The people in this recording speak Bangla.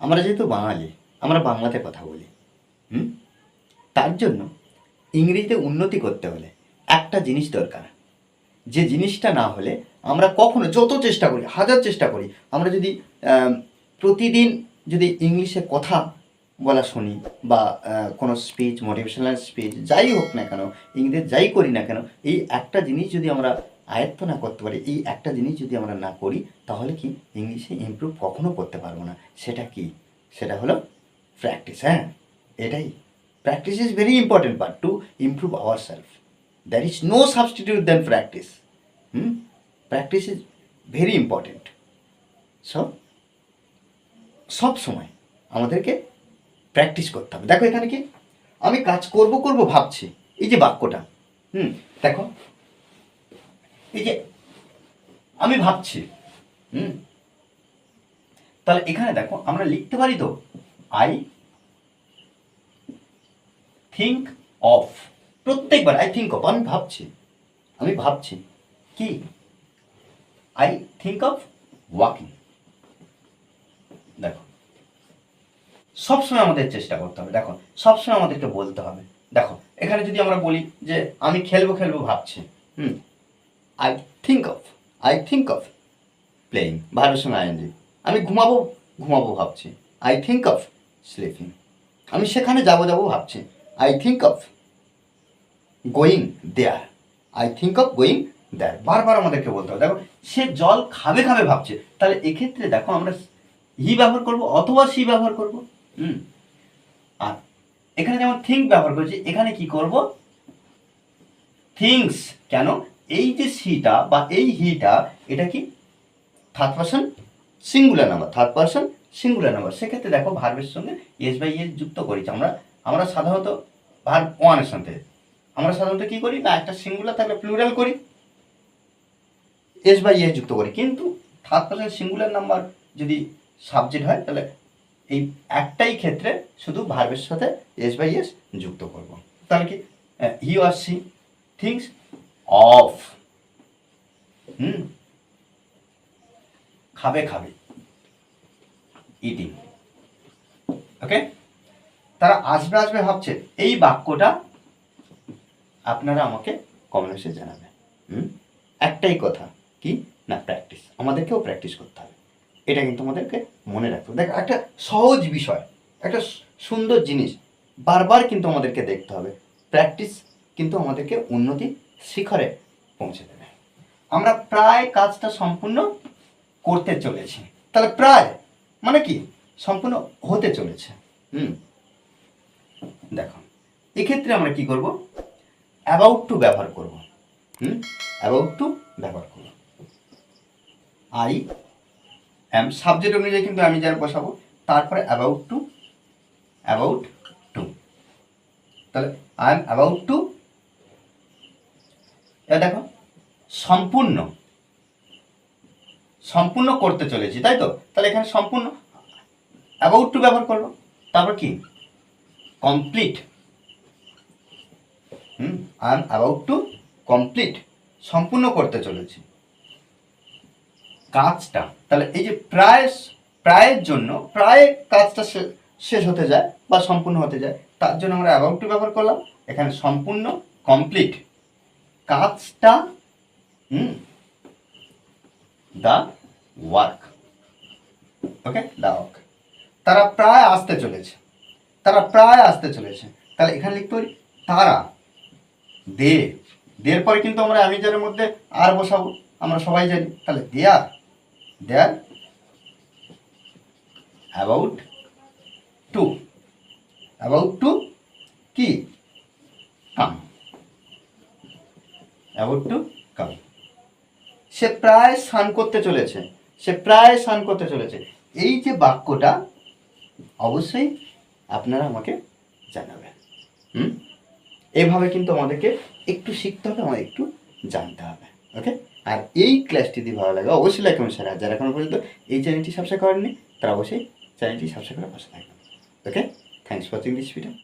আমরা যেহেতু বাঙালি, আমরা বাংলাতে কথা বলি, হুম? তার জন্য ইংরেজিতে উন্নতি করতে হলে একটা জিনিস দরকার। যে জিনিসটা না হলে আমরা কখনো যত চেষ্টা করি, হাজার চেষ্টা করি, আমরা যদি প্রতিদিন যদি ইংলিশে কথা বলা শুনি বা কোনো স্পিচ মোটিভেশনাল স্পিচ যাই হোক না কেন ইংরেজি যাই করি না কেন, এই একটা জিনিস যদি আমরা আয়ত্ত না করতে পারি। এই একটা জিনিস যদি আমরা না করি, তাহলে কি ইংলিশে ইমপ্রুভ কখনো করতে পারব না। সেটা কি? সেটা হলো প্র্যাকটিস হ্যাঁ? এটাই। Practice is very important but to improve our self there is no substitute then practice hmm practice is very important so সব সময় আমাদেরকে প্র্যাকটিস করতে হবে। দেখো এখানে কি? আমি কাজ করব করব ভাবছি। এই যে বাক্যটা। হুম? দেখো। এই যে, আমি ভাবছি, হুম? তাহলে এখানে দেখো, আমরা লিখতে পারি তো আই থিঙ্ক অফ প্রত্যেকবার আই থিঙ্ক অফ আমি ভাবছি আমি ভাবছি, কি? আই থিঙ্ক অফ ওয়াকিং দেখো, সবসময় আমাদের চেষ্টা করতে হবে, দেখো, সবসময় আমাদেরকে বলতে হবে, দেখো, এখানে যদি আমরা বলি যে, আমি খেলব খেলব, ভাবছি, হুম? I think of I think of playing সঙ্গে আইএনজি আমি ঘুমাবো ঘুমাবো ভাবছি। আই থিঙ্ক অফ স্লিপিং আমি সেখানে যাব যাব ভাবছি। I think of going there I think of going there বারবার আমাদেরকে বলতে হবে। দেখো, সে জল খাবে খাবে ভাবছে। তাহলে এক্ষেত্রে দেখো, আমরা হি ব্যবহার করব অথবা সি ব্যবহার করব। হুম? আর এখানে যেমন থিঙ্ক ব্যবহার করছি, এখানে কি করব? থিংস কেন? এই যে সিটা বা এই হিটা এটা কি? Third person singular number third person singular number সেক্ষেত্রে দেখো ভার্বের সঙ্গে এস বাই এস যুক্ত করেছি। আমরা আমরা সাধারণত ভার্ব ওয়ানের সাথে আমরা সাধারণত কি করি? না, একটা সিঙ্গুলার থাকলে প্লুরাল করি। এস বাই এস যুক্ত করি। কিন্তু থার্ড পার্সন সিঙ্গুলার নাম্বার যদি সাবজেক্ট হয়, তাহলে এই একটাই ক্ষেত্রে শুধু ভার্বের সাথে এস বাই এস যুক্ত করব। তাহলে কি? He or she thinks of. হুম? খাবে খাবে। ইটিং। ওকে? তারা আসবে আসবে, ভাবছে, এই বাক্যটা আপনারা আমাকে কমেন্টসে জানাবেন হুম? একটাই কথা, কি? না প্র্যাকটিস আমাদেরকেও প্র্যাকটিস করতে হবে। এটা কিন্তু আমাদেরকে মনে রাখতে হবে। দেখ, একটা সহজ বিষয়, একটা সুন্দর জিনিস বারবার কিন্তু আমাদেরকে দেখতে হবে। প্র্যাকটিস কিন্তু আমাদেরকে উন্নতি শিখরে পৌঁছে দেবে। আমরা প্রায় কাজটা সম্পূর্ণ করতে চলেছি। তাহলে প্রায় মানে কি? সম্পূর্ণ হতে চলেছে। হুম। দেখো, এক্ষেত্রে আমরা কি করব? অ্যাবাউট টু ব্যবহার করব। হুম? অ্যাবাউট টু ব্যবহার করব। আই অ্যাম সাবজেক্ট অনুযায়ী কিন্তু আমি যার বসাবো, তারপরে অ্যাবাউট টু অ্যাবাউট টু তাহলে আই এম অ্যাবাউট টু এটা দেখো সম্পূর্ণ। সম্পূর্ণ করতে চলেছি, তাই তো? তাহলে এখানে সম্পূর্ণ অ্যাবাউট টু ব্যবহার করব। তারপর কি? Complete hmm I am about to complete সম্পূর্ণ করতে চলেছি। কাজটা, তাহলে এই যে প্রায়, প্রায়ের জন্য, প্রায় কাজটা শেষ হতে যায় বা সম্পূর্ণ হতে যায়, তার জন্য আমরা অ্যাবাউট টু ব্যবহার করলাম। এখানে সম্পূর্ণ কমপ্লিট কাজটা হুম the work okay the work তারা প্রায় আসতে চলেছে। তারা প্রায় আসতে চলেছে। তাহলে এখানে লিখতে পারি, তারা দে দের পরে কিন্তু আমরা অ্যামিজারের মধ্যে আর বসাবো। আমরা সবাই জানি। তাহলে there there about to about to কি? কাম অ্যাবাউট টু কাম সে প্রায় স্নান করতে চলেছে। সে প্রায় স্নান করতে চলেছে। এই যে বাক্যটা, অবশ্যই আপনারা আমাকে জানাবেন। হুম? এভাবে কিন্তু আমাদেরকে একটু শিখতে হবে আমাদের একটু জানতে হবে। ওকে? আর এই ক্লাসটি যদি ভালো লাগে, অবশ্যই লাইক কমেন্ট শেয়ার যারা এখনও পর্যন্ত এই চ্যানেলটি সাবস্ক্রাইব করেননি, তারা অবশ্যই চ্যানেলটি সাবস্ক্রাইব করে পাশে থাকবেন। Okay? Thanks for watching this video